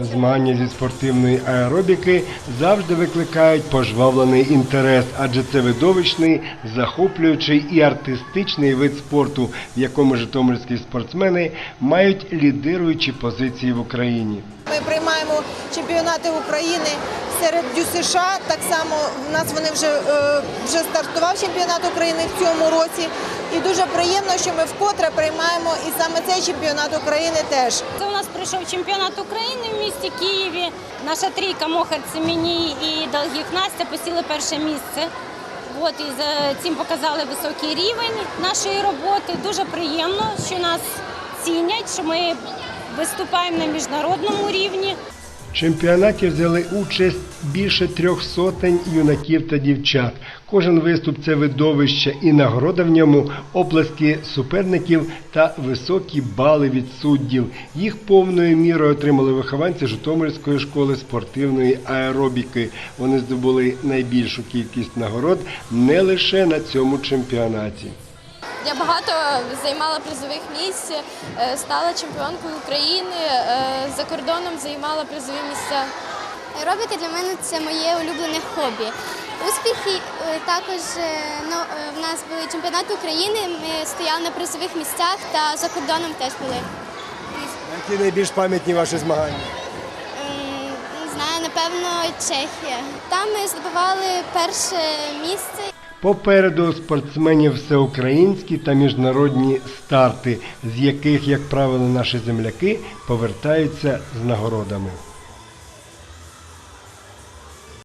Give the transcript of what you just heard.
Змагання зі спортивної аеробіки завжди викликають пожвавлений інтерес, адже це видовищний, захоплюючий і артистичний вид спорту, в якому житомирські спортсмени мають лідируючі позиції в Україні. Ми приймаємо чемпіонати України серед ДЮСШ. Так само нас вони вже, е, вже стартував чемпіонат України в цьому році. І дуже приємно, що ми вкотре приймаємо і саме цей чемпіонат України теж. Це у нас пройшов чемпіонат України в місті Києві. Наша трійка Мохар Семеній і Долгих Настя посіли перше місце. От і за цим показали високий рівень нашої роботи. Дуже приємно, що нас цінять, що ми виступаємо на міжнародному рівні. Чемпіонаті взяли участь більше трьох сотень юнаків та дівчат. Кожен виступ це видовище і нагорода в ньому оплески суперників та високі бали від суддів. Їх повною мірою отримали вихованці Житомирської школи спортивної аеробіки. Вони здобули найбільшу кількість нагород не лише на цьому чемпіонаті. Я багато займала призових місць, е, стала чемпіонкою України, е, за кордоном займала призові місця. Аеробіка для мене це моє улюблене хобі. Успіхи е, також ну, в нас були чемпіонати України. Ми стояли на призових місцях та за кордоном теж були. Які найбільш пам'ятні ваші змагання? Не знаю, напевно, Чехія. Там ми здобували перше місце. Попереду спортсменів всеукраїнські та міжнародні старти, з яких, як правило, наші земляки повертаються з нагородами.